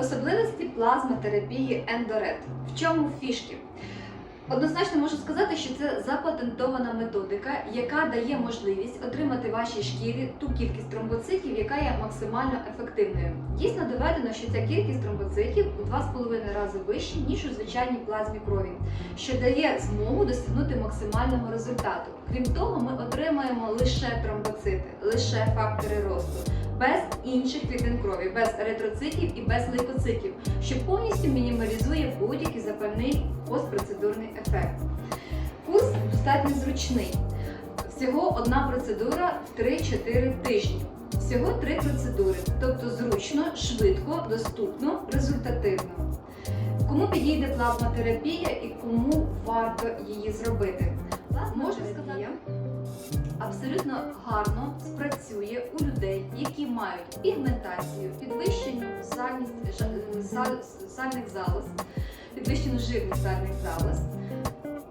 Особливості плазмотерапії ендорет. В чому фішки? Однозначно можу сказати, що це запатентована методика, яка дає можливість отримати вашій шкірі ту кількість тромбоцитів, яка є максимально ефективною. Дійсно доведено, що ця кількість тромбоцитів у 2,5 рази вища, ніж у звичайній плазмі крові, що дає змогу досягнути максимального результату. Крім того, ми отримаємо лише тромбоцити, лише фактори росту, без інших клітин крові, без еритроцитів і без лейкоцитів, що повністю мінімалізує будь-який запальний постпроцедурний ефект. Курс достатньо зручний. Всього одна процедура в 3-4 тижні. Всього три процедури, тобто зручно, швидко, доступно, результативно. Кому підійде плазмотерапія і кому варто її зробити? Можу сказати, абсолютно гарно спрацює у людей, які мають пігментацію, підвищену сальність жа- сальних залоз, підвищену жирність сальних залоз.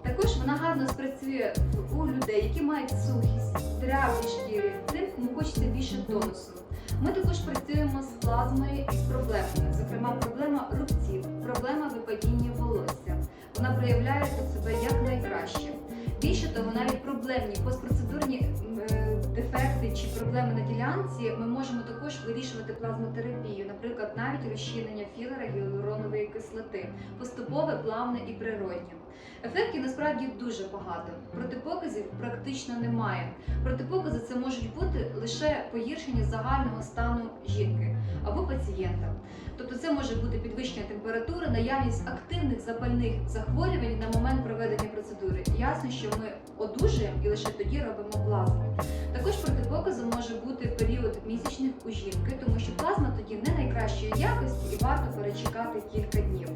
Також вона гарно спрацює у людей, які мають сухість, дрябні шкіри, тим, кому хочеться більше тонусу. Ми також працюємо з плазмою і з проблемами, зокрема, проблема рубців, проблема випадіння волосся. Вона проявляє себе як найкраще. Більше того, навіть проблемні постпроцедурні е, дефекти чи проблеми на ділянці ми можемо також вирішувати плазмотерапію, наприклад, навіть розчинення філера гіалуронової кислоти, поступове, плавне і природнє. Ефектів насправді дуже багато. Протипоказів практично немає. Протипокази це можуть бути лише погіршення загального стану жінки або пацієнта. Тобто це може бути підвищення температури, наявність активних запальних захворювань на момент проведення процедури. Ясно, що ми одужуємо і лише тоді робимо плазму. Також протипоказом може бути період місячних у жінки, тому що плазма тоді не найкращої якості і варто перечекати кілька днів.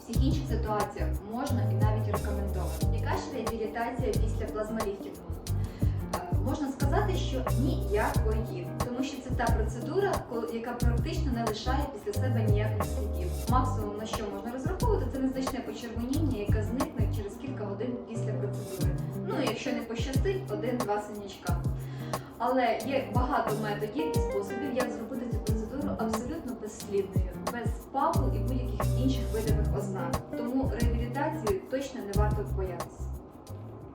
Всіх інших ситуаціях можна і навіть рекомендовано. Яка ж реабілітація після плазмоліфтингу? Можна сказати, що ніякої, тому що це та процедура, яка практично не лишає після себе ніяких слідів. Максимум на що можна розраховувати, це незначне почервоніння, яке зникне через кілька годин після процедури. Ну, якщо не пощастить, один-два синячка. Але є багато методів і способів, як зробити цю процедуру абсолютно безслідною, без папу